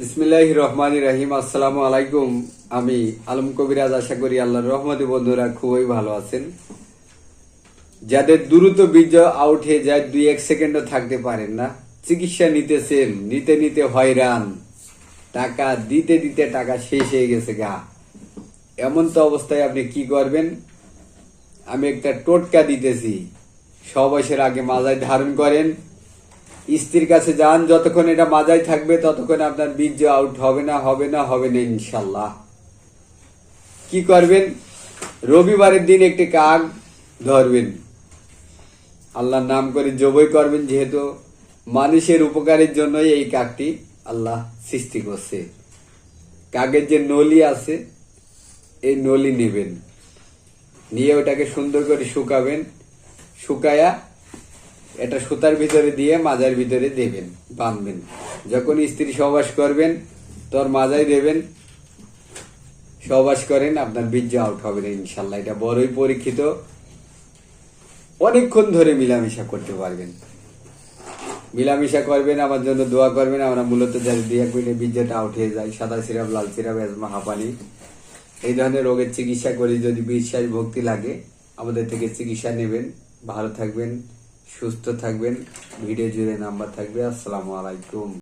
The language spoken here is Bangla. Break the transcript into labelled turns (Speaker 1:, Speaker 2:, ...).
Speaker 1: বিসমিল্লাহ রহমান রাহিম। আসসালামু আলাইকুম। আমি আলম কবিরাজ, আশা করি আল্লাহর রহমতে বন্ধুরা খুবই ভালো আছেন। যাদের দ্রুত বীর্য আউট হয়ে যায়, দুই এক সেকেন্ডও থাকতে পারেন না। চিকিৎসা নিতেছেন, নিতে নিতে হয়রান। টাকা দিতে দিতে টাকা শেষ হয়ে গেছে গা। এমন তো অবস্থায় আপনি কি করবেন? আমি একটা টোটকা দিতেছি। ছ বয়সের আগে মাজায় ধারণ করেন স্ত্রীর কাছে যান, যতক্ষণ এটা মাজায় থাকবে, ততক্ষণ আপনার বীর্য আউট হবে না হবে না হবে না ইনশাল্লাহ কি করবেন? রবিবারের দিন একটি কাক ধরবেন। আল্লাহর নাম করে জবই করবেন, যেহেতু মানুষের উপকারের জন্যই এই কাকটি আল্লাহ সৃষ্টি করছে। কাকের যে নলি আছে, এই নলি নেবেন। নিয়ে ওটাকে সুন্দর করে শুকাবেন, শুকায়া এটা সুতার ভিতরে দিয়ে মাজার ভিতরে দেবেন বাঁধবেন যখন স্ত্রী সহবাস করবেন, তোর মাজায় দেবেন, সহবাস করেন, আপনার বীর্য আউট হবে না ইনশাল্লাহ। এটা বড়ই পরীক্ষিত। অনেকক্ষণ ধরে মিলামিশা করতে পারবেন। মিলামিশা করবেন, আমার জন্য দোয়া করবেন। আমরা মূলত যাতে দুই এক বীর্যটা আউট হয়ে যায়। সাদা সিরাপ, লাল সিরাপ, এজমা, হাঁপানি। এই ধরনের রোগের চিকিৎসা করি যদি বিশ্বাস ভক্তি লাগে, আমাদের থেকে চিকিৎসা নেবেন। ভালো থাকবেন। সুস্থ থাকবেন ভিডিও জুড়ে নাম্বার থাকবে আসসালামু আলাইকুম।